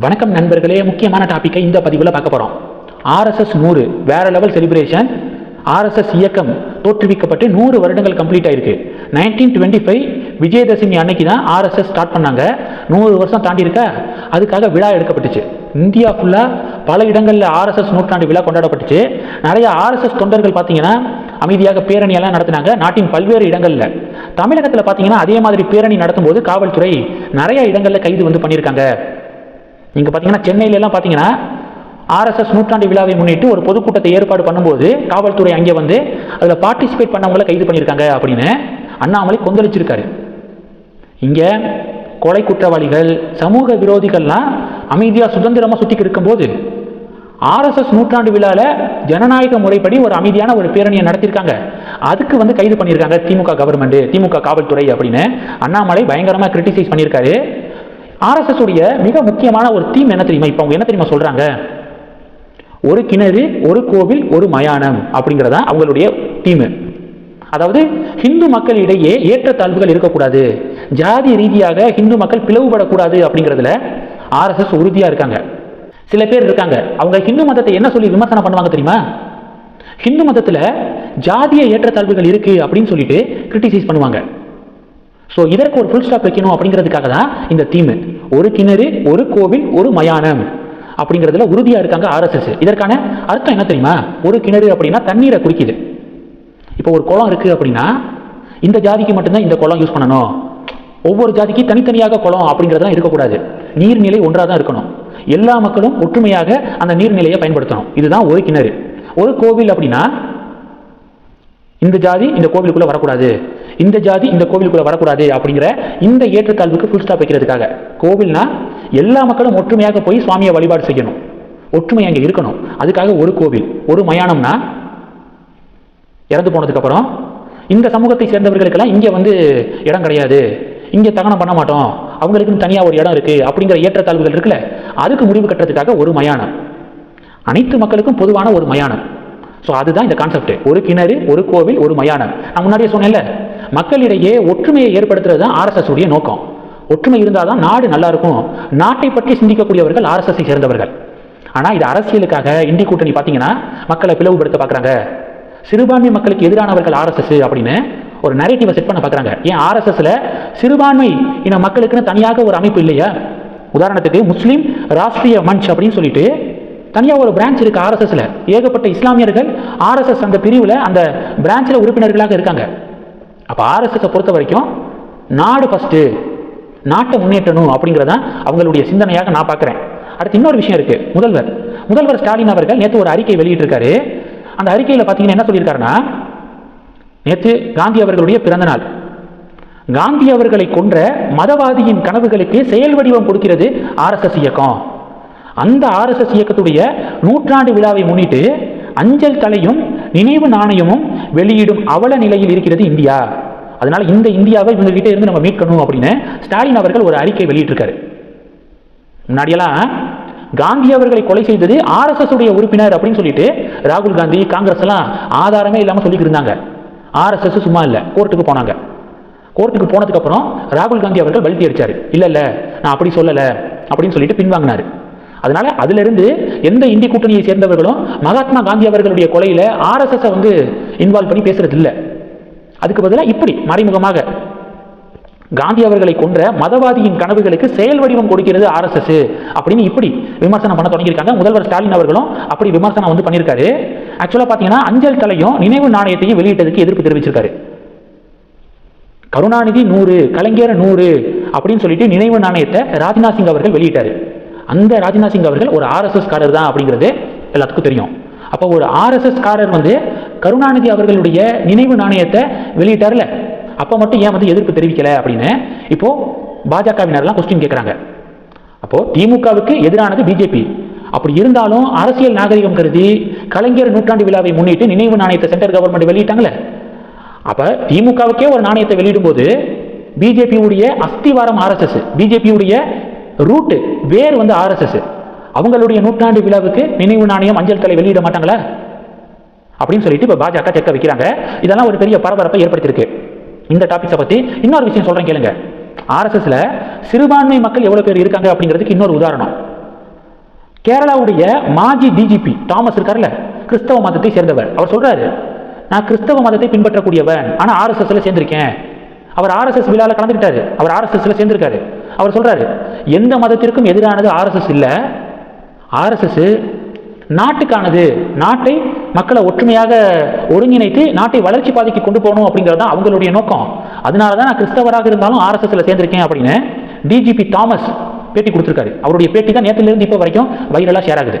வணக்கம் நண்பர்களே முக்கியமான டாப்பிக்கை இந்த பதிவில் பார்க்க போகிறோம் ஆர்எஸ்எஸ் நூறு வேற லெவல் செலிப்ரேஷன் ஆர்எஸ்எஸ் இயக்கம் தோற்றுவிக்கப்பட்டு நூறு வருடங்கள் கம்ப்ளீட் ஆயிருக்கு. நைன்டீன் டுவெண்ட்டி ஃபைவ் விஜயதசமி அன்னைக்கு தான் ஆர்எஸ்எஸ் ஸ்டார்ட் பண்ணாங்க. நூறு வருஷம் தாண்டி இருக்கா? அதுக்காக விழா எடுக்கப்பட்டுச்சு. இந்தியா ஃபுல்லாக பல இடங்களில் ஆர்எஸ்எஸ் நூற்றாண்டு விழா கொண்டாடப்பட்டுச்சு. நிறைய ஆர்எஸ்எஸ் தொண்டர்கள் பார்த்தீங்கன்னா அமைதியாக பேரணியெல்லாம் நடத்தினாங்க. நாட்டின் பல்வேறு இடங்களில். தமிழகத்தில் பார்த்தீங்கன்னா அதே மாதிரி பேரணி நடத்தும்போது காவல்துறை நிறைய இடங்களில் கைது வந்து பண்ணியிருக்காங்க. நீங்கள் பார்த்தீங்கன்னா சென்னையில எல்லாம் பார்த்தீங்கன்னா ஆர்எஸ்எஸ் நூற்றாண்டு விழாவை முன்னிட்டு ஒரு பொதுக்கூட்டத்தை ஏற்பாடு பண்ணும்போது காவல்துறை அங்கே வந்து அதில் பார்ட்டிசிபேட் பண்ணவங்கள கைது பண்ணியிருக்காங்க அப்படின்னு அண்ணாமலை கொந்தளிச்சிருக்காரு. இங்கே கொலை குற்றவாளிகள் சமூக விரோதிகள்லாம் அமைதியாக சுதந்திரமாக சுற்றிக்கு இருக்கும்போது ஆர்எஸ்எஸ் நூற்றாண்டு விழாவில் ஜனநாயக முறைப்படி ஒரு அமைதியான ஒரு பேரணியை நடத்தியிருக்காங்க. அதுக்கு வந்து கைது பண்ணியிருக்காங்க திமுக கவர்மெண்ட் திமுக காவல்துறை அப்படின்னு அண்ணாமலை பயங்கரமாக கிரிட்டிசைஸ் பண்ணியிருக்காரு. ஆர்எஸ்எஸ் உடைய மிக முக்கியமான ஒரு தீம் என்ன தெரியுமா? இப்போ அவங்க என்ன தெரியுமா சொல்றாங்க? ஒரு கிணறு ஒரு கோவில் ஒரு மயானம் அப்படிங்கிறதா அவங்களுடைய தீம் அதாவது ஹிந்து மக்களிடையே ஏற்றத்தாழ்வுகள் இருக்கக்கூடாது. ஜாதி ரீதியாக ஹிந்து மக்கள் பிளவுபடக்கூடாது அப்படிங்கிறதுல ஆர்எஸ்எஸ் உறுதியாக இருக்காங்க. சில பேர் இருக்காங்க. அவங்க ஹிந்து மதத்தை என்ன சொல்லி விமர்சனம் பண்ணுவாங்க தெரியுமா? ஹிந்து மதத்தில் ஜாதிய ஏற்றத்தாழ்வுகள் இருக்கு அப்படின்னு சொல்லிட்டு கிரிட்டிசைஸ் பண்ணுவாங்க. ஸோ இதற்கு ஒரு ஃபுல் ஸ்டாப் வைக்கணும் அப்படிங்கிறதுக்காக தான் இந்த தீம் ஒரு கிணறு ஒரு கோவில் ஒரு மயானம் அப்படிங்கிறதுல உறுதியாக இருக்காங்க ஆர்எஸ்எஸ் இதற்கான அர்த்தம் என்ன தெரியுமா? ஒரு கிணறு அப்படின்னா தண்ணீரை குறிக்குது இப்போ ஒரு குளம் இருக்குது அப்படின்னா இந்த ஜாதிக்கு மட்டும்தான் இந்த குளம் யூஸ் பண்ணணும். ஒவ்வொரு ஜாதிக்கு தனித்தனியாக குளம் அப்படிங்கிறதுலாம் இருக்கக்கூடாது. நீர்நிலை ஒன்றாக தான் இருக்கணும். எல்லா மக்களும் ஒற்றுமையாக அந்த நீர்நிலையை பயன்படுத்தணும். இதுதான் ஒரு கிணறு. ஒரு கோவில் அப்படின்னா இந்த ஜாதி இந்த கோவிலுக்குள்ள வரக்கூடாது. இந்த ஜாதி இந்த கோவிலுக்குள்ள வரக்கூடாது அப்படிங்கிற இந்த ஏற்றத்தாழ்வுக்கு ஃபுல் ஸ்டாப் வைக்கிறதுக்காக. கோவில்னா எல்லா மக்களும் ஒற்றுமையாக போய் சுவாமியை வழிபாடு செய்யணும். ஒற்றுமை அங்கே இருக்கணும். அதுக்காக ஒரு கோவில் ஒரு மயானம்னா இறந்து போனதுக்கப்புறம் இந்த சமூகத்தை சேர்ந்தவர்களுக்கெல்லாம் இங்கே வந்து இடம் கிடையாது. இங்கே தகனம் பண்ண மாட்டோம். அவங்களுக்குன்னு தனியாக ஒரு இடம் இருக்குது அப்படிங்கிற ஏற்றத்தாழ்வுகள் இருக்குல்ல அதுக்கு முடிவு கட்டுறதுக்காக ஒரு மயானம். அனைத்து மக்களுக்கும் பொதுவான ஒரு மயானம். ஸோ அதுதான் இந்த கான்செப்ட் ஒரு கிணறு ஒரு கோவில் ஒரு மயானம். நான் முன்னாடியே சொன்னேன்ல மக்களிடையே ஒற்றுமையை ஏற்படுத்துறது தான் ஆர்எஸ்எஸ் உடைய நோக்கம். ஒற்றுமை இருந்தால் தான் நாடு நல்லா இருக்கும். நாட்டை பற்றி சிந்திக்கக்கூடியவர்கள் ஆர்எஸ்எஸ்ஸை சேர்ந்தவர்கள். ஆனால் இது அரசியலுக்காக இந்தி கூட்டணி பார்த்தீங்கன்னா மக்களை பிளவுபடுத்த பார்க்குறாங்க சிறுபான்மை மக்களுக்கு எதிரானவர்கள் ஆர்எஸ்எஸ் அப்படின்னு ஒரு நரேட்டிவை செட் பண்ண பார்க்குறாங்க ஏன் ஆர்எஸ்எஸ்ல சிறுபான்மை இன மக்களுக்குன்னு தனியாக ஒரு அமைப்பு இல்லையா? உதாரணத்துக்கு முஸ்லீம் ராஷ்ட்ரிய மன்ச் அப்படின்னு சொல்லிட்டு தனியாக ஒரு பிரான்ச் இருக்குது ஆர்எஸ்எஸில் ஏகப்பட்ட இஸ்லாமியர்கள் ஆர்எஸ்எஸ் அந்த பிரிவில் அந்த பிரான்ச்சில் உறுப்பினர்களாக இருக்காங்க. அப்போ ஆர்எஸ்எஸை பொறுத்த வரைக்கும் நாடு ஃபஸ்ட்டு நாட்டை முன்னேற்றணும் அப்படிங்கிறதா அவங்களுடைய சிந்தனையாக நான் பார்க்குறேன். அடுத்து இன்னொரு விஷயம் இருக்குது முதல்வர். முதல்வர் ஸ்டாலின் அவர்கள் நேற்று ஒரு அறிக்கை வெளியிட்டிருக்காரு. அந்த அறிக்கையில் பார்த்தீங்கன்னா என்ன சொல்லியிருக்காருன்னா நேற்று காந்தி அவர்களுடைய பிறந்த நாள். காந்தி அவர்களை கொன்ற மதவாதியின் கனவுகளுக்கு செயல் வடிவம் கொடுக்கிறது ஆர்எஸ்எஸ் இயக்கம். அந்த ஆர்எஸ்எஸ் இயக்கத்துடைய நூற்றாண்டு விழாவை முன்னிட்டு அஞ்சல் தலையும் நினைவு நாணயமும் வெளியிடும் அவல நிலையில் இருக்கிறது இந்தியா. அதனால இந்த இந்தியாவை இவங்க கிட்ட இருந்து நம்ம மீட்கணும் அப்படின்னு ஸ்டாலின் அவர்கள் ஒரு அறிக்கை வெளியிட்டிருக்காரு. முன்னாடியெல்லாம் காந்தி அவர்களை கொலை செய்தது ஆர்எஸ்எஸ் உடைய உறுப்பினர் அப்படின்னு சொல்லிட்டு ராகுல் காந்தி காங்கிரஸ் எல்லாம் ஆதாரமே இல்லாமல் சொல்லிட்டு இருந்தாங்க. ஆர்எஸ்எஸ் சும்மா இல்லை கோர்ட்டுக்கு போனாங்க. கோர்ட்டுக்கு போனதுக்கு அப்புறம் ராகுல் காந்தி அவர்கள் வலித்தி அடிச்சாரு. இல்லை இல்லை நான் அப்படி சொல்லலை அப்படின்னு சொல்லிட்டு பின்வாங்கினாரு. அதனால அதிலிருந்து எந்த இந்தி கூட்டணியை சேர்ந்தவர்களும் மகாத்மா காந்தி அவர்களுடைய கொலையில ஆர்எஸ்எஸ் வந்து இன்வால்வ் பண்ணி பேசுறது இல்லை அதுக்கு பதிலாக இப்படி மறைமுகமாக காந்தி அவர்களை கொன்ற மதவாதியின் கனவுகளுக்கு செயல் வடிவம் கொடுக்கிறது ஆர்எஸ்எஸ் அப்படின்னு இப்படி விமர்சனம் பண்ண தொடங்கியிருக்காங்க. முதல்வர் ஸ்டாலின் அவர்களும் அப்படி விமர்சனம் வந்து பண்ணியிருக்காரு. ஆக்சுவலாக பார்த்தீங்கன்னா அஞ்சல் தலையும் நினைவு நாணயத்தையும் வெளியிட்டதுக்கு எதிர்ப்பு தெரிவிச்சிருக்காரு. கருணாநிதி நூறு கலைஞர் நூறு அப்படின்னு சொல்லிட்டு நினைவு நாணயத்தை ராஜ்நாத் சிங் அவர்கள் வெளியிட்டாரு. அந்த ராஜ்நாத் சிங் அவர்கள் ஒரு ஆர்எஸ்எஸ் காரர் தான் அப்படிங்கிறது எல்லாத்துக்கும் தெரியும். அப்போ ஒரு ஆர்எஸ்எஸ் காரர் வந்து கருணாநிதி அவர்களுடைய நினைவு நாணயத்தை வெளியிட்டார்ல. அப்போ மட்டும் ஏன் வந்து எதிர்ப்பு தெரிவிக்கலை அப்படின்னு? இப்போது பாஜகவினர்லாம் கொஸ்டின் கேட்குறாங்க அப்போது திமுகவுக்கு எதிரானது பிஜேபி. அப்படி இருந்தாலும் அரசியல் நாகரிகம் கருதி கலைஞர் நூற்றாண்டு விழாவை முன்னிட்டு நினைவு நாணயத்தை சென்ட்ரல் கவர்மெண்ட் வெளியிட்டாங்களே அப்போ திமுகவுக்கே ஒரு நாணயத்தை வெளியிடும் போது பிஜேபியுடைய அஸ்திவாரம் ஆர்எஸ்எஸ் பிஜேபியுடைய ரூட்டு வேர் வந்து ஆர்எஸ்எஸ் அவங்களுடைய நூற்றாண்டு விழாவுக்கு நினைவு நாணயம் அஞ்சல் தலை வெளியிட மாட்டாங்களா? அப்படின்னு சொல்லிட்டு இப்போ பாஜக செக்க வைக்கிறாங்க. இதெல்லாம் ஒரு பெரிய பரபரப்பை ஏற்படுத்தியிருக்கு. இந்த டாபிக்ஸை பற்றி இன்னொரு விஷயம் சொல்கிறேன் கேளுங்க. ஆர்எஸ்எஸ்ல சிறுபான்மை மக்கள் எவ்வளோ பேர் இருக்காங்க அப்படிங்கிறதுக்கு இன்னொரு உதாரணம். கேரளாவுடைய மாஜி டிஜிபி தாமஸ் இருக்கார்ல கிறிஸ்தவ மதத்தை சேர்ந்தவர். அவர் சொல்றாரு நான் கிறிஸ்தவ மதத்தை பின்பற்றக்கூடியவன். ஆனால் ஆர்எஸ்எஸ்ல சேர்ந்திருக்கேன். அவர் ஆர்எஸ்எஸ் விழாவில் கலந்துக்கிட்டாரு. அவர் ஆர்எஸ்எஸ்ல சேர்ந்திருக்காரு. அவர் சொல்கிறாரு எந்த மதத்திற்கும் எதிரானது ஆர்எஸ்எஸ் இல்லை. ஆர்எஸ்எஸ் நாட்டுக்கானது நாட்டை மக்களை ஒற்றுமையாக ஒருங்கிணைத்து நாட்டை வளர்ச்சி பாதைக்கு கொண்டு போகணும் அப்படிங்கிறது தான் அவங்களுடைய நோக்கம். அதனால தான் நான் கிறிஸ்தவராக இருந்தாலும் ஆர்எஸ்எஸ்ல சேர்ந்திருக்கேன் அப்படின்னு டிஜிபி தாமஸ் பேட்டி கொடுத்துருக்காரு. அவருடைய பேட்டி தான் நேற்றுலேருந்து இப்போ வரைக்கும் வைரலாக ஷேர் ஆகுது.